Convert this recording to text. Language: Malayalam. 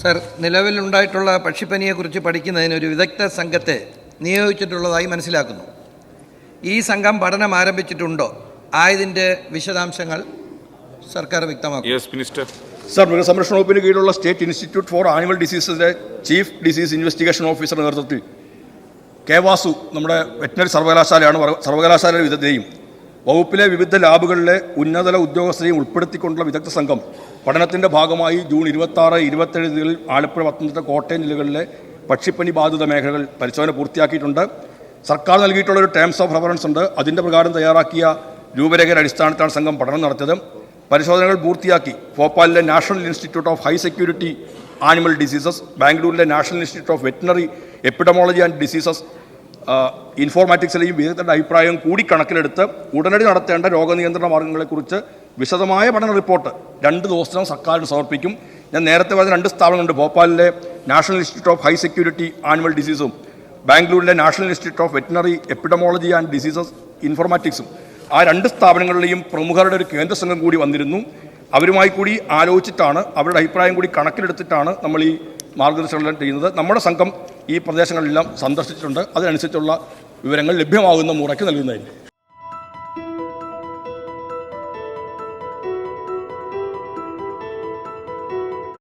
സർ നിലവിലുണ്ടായിട്ടുള്ള പക്ഷിപ്പനിയെക്കുറിച്ച് പഠിക്കുന്നതിന് ഒരു വിദഗ്ധ സംഘത്തെ നിയോഗിച്ചിട്ടുള്ളതായി മനസ്സിലാക്കുന്നു. ഈ സംഘം പഠനം ആരംഭിച്ചിട്ടുണ്ടോ? ആയതിന്റെ വിശദാംശങ്ങൾ സർക്കാർ വ്യക്തമാക്കും. യെസ് മിനിസ്റ്റർ സർ മൃഗസംരക്ഷണ വകുപ്പിന് കീഴിലുള്ള സ്റ്റേറ്റ് ഇൻസ്റ്റിറ്റ്യൂട്ട് ഫോർ ആനിമൽ ഡിസീസസിലെ ചീഫ് ഡിസീസ് ഇൻവെസ്റ്റിഗേഷൻ ഓഫീസറുടെ നേതൃത്വത്തിൽ കെ വാസു നമ്മുടെ വെറ്റിനറി സർവകലാശാലയാണ് സർവകലാശാലയുടെ വിദഗ്ധരെയും വകുപ്പിലെ വിവിധ ലാബുകളിലെ ഉന്നതല ഉദ്യോഗസ്ഥരെയും ഉൾപ്പെടുത്തിക്കൊണ്ടുള്ള വിദഗ്ധ സംഘം പഠനത്തിന്റെ ഭാഗമായി ജൂൺ ഇരുപത്തി ആറ് ഇരുപത്തേഴ് തീയതികളിൽ ആലപ്പുഴ പത്തനംതിട്ട കോട്ടയം ജില്ലകളിലെ പക്ഷിപ്പനി ബാധിത മേഖലകൾ പരിശോധന പൂർത്തിയാക്കിയിട്ടുണ്ട്. സർക്കാർ നൽകിയിട്ടുള്ള ഒരു ടേംസ് ഓഫ് റെഫറൻസ് ഉണ്ട്. അതിന്റെ പ്രകാരം തയ്യാറാക്കിയ രൂപരേഖയുടെ അടിസ്ഥാനത്തിലാണ് സംഘം പഠനം നടത്തിയത്. പരിശോധനകൾ പൂർത്തിയാക്കി ഭോപ്പാലിലെ national institute of high security animal diseases ബാംഗ്ലൂരിലെ national institute of veterinary epidemiology and diseases ഇൻഫോർമാറ്റിക്സിലെയും വിദഗ്ധരുടെ അഭിപ്രായം കൂടി കണക്കിലെടുത്ത് ഉടനടി നടത്തേണ്ട രോഗനിയന്ത്രണ മാർഗങ്ങളെക്കുറിച്ച് വിശദമായ പഠന റിപ്പോർട്ട് രണ്ട് ദിവസത്തിനും സർക്കാരിന് സമർപ്പിക്കും. ഞാൻ നേരത്തെ പറഞ്ഞ രണ്ട് സ്ഥാപനങ്ങളുണ്ട്. ഭോപ്പാലിലെ national institute of high security annual ഡിസീസും ബാംഗ്ലൂരിലെ national institute of veterinary epidemiology and diseases ഇൻഫോർമാറ്റിക്സും. ആ രണ്ട് സ്ഥാപനങ്ങളിലെയും പ്രമുഖരുടെ ഒരു കേന്ദ്ര സംഘം കൂടി വന്നിരുന്നു. അവരുമായി കൂടി ആലോചിച്ചിട്ടാണ് അവരുടെ അഭിപ്രായം കൂടി കണക്കിലെടുത്തിട്ടാണ് നമ്മൾ ഈ മാർഗദർശനങ്ങളെല്ലാം ചെയ്യുന്നത്. നമ്മുടെ സംഘം ഈ പ്രദേശങ്ങളെല്ലാം സന്ദർശിച്ചിട്ടുണ്ട്. അതിനനുസരിച്ചുള്ള വിവരങ്ങൾ ലഭ്യമാകുന്ന മുറയ്ക്ക് നൽകുന്നതായിരിക്കും.